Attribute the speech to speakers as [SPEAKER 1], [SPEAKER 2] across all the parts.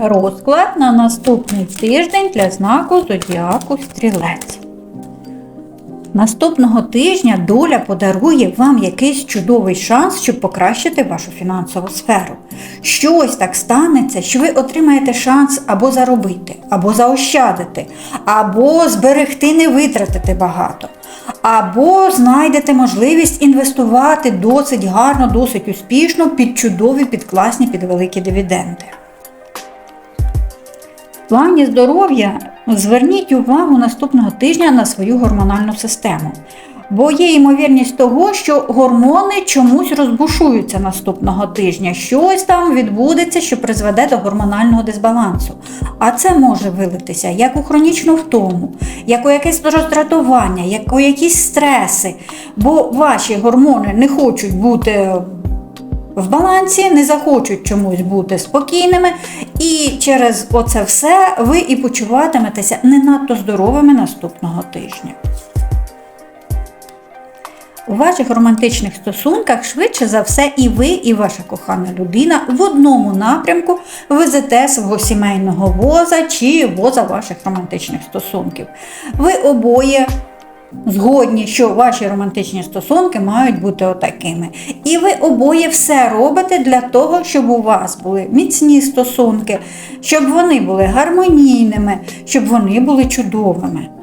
[SPEAKER 1] Розклад на наступний тиждень для знаку Зодіаку Стрілець. Наступного тижня доля подарує вам якийсь чудовий шанс, щоб покращити вашу фінансову сферу. Щось так станеться, що ви отримаєте шанс або заробити, або заощадити, або зберегти, не витратити багато, або знайдете можливість інвестувати досить гарно, досить успішно під чудові, під класні, під великі дивіденди. Плані здоров'я зверніть увагу наступного тижня на свою гормональну систему. Бо є ймовірність того, що гормони чомусь розбушуються наступного тижня. Щось там відбудеться, що призведе до гормонального дисбалансу. А це може вилитися як у хронічну втому, як у якесь роздратування, як у якісь стреси. Бо ваші гормони не хочуть бути в балансі, не захочуть чомусь бути спокійними, і через оце все ви і почуватиметеся не надто здоровими наступного тижня. У ваших романтичних стосунках швидше за все і ви, і ваша кохана людина в одному напрямку везете свого сімейного воза чи воза ваших романтичних стосунків. Ви обоє згодні, що ваші романтичні стосунки мають бути отакими. І ви обоє все робите для того, щоб у вас були міцні стосунки, щоб вони були гармонійними, щоб вони були чудовими.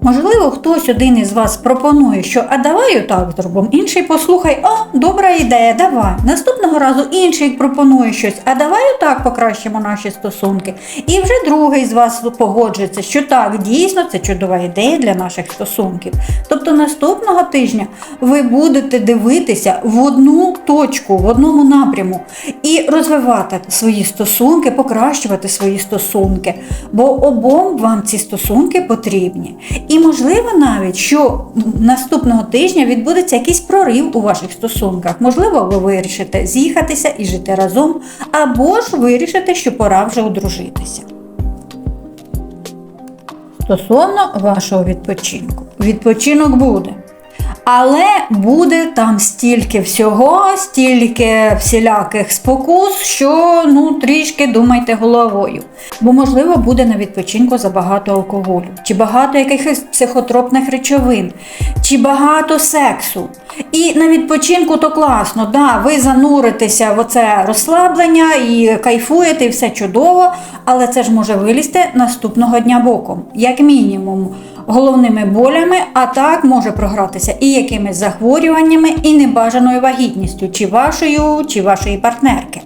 [SPEAKER 1] Можливо, хтось один із вас пропонує, що а давай отак зробимо. Інший послухай, о, добра ідея, давай. Наступного разу інший пропонує щось, а давай отак покращимо наші стосунки. І вже другий з вас погоджується, що так, дійсно це чудова ідея для наших стосунків. Тобто наступного тижня ви будете дивитися в одну точку, в одному напряму і розвивати свої стосунки, покращувати свої стосунки, бо обом вам ці стосунки потрібні. І можливо навіть, що наступного тижня відбудеться якийсь прорив у ваших стосунках. Можливо, ви вирішите з'їхатися і жити разом, або ж вирішите, що пора вже одружитися. Стосовно вашого відпочинку. Відпочинок буде. Але буде там стільки всього, стільки всіляких спокус, що ну трішки думайте головою. Бо, можливо, буде на відпочинку забагато алкоголю, чи багато якихось психотропних речовин, чи багато сексу. І на відпочинку то класно, да, ви зануритеся в оце розслаблення і кайфуєте, і все чудово, але це ж може вилізти наступного дня боком, як мінімум головними болями, а так може програтися і якимись захворюваннями, і небажаною вагітністю, чи вашою, чи вашої партнерки.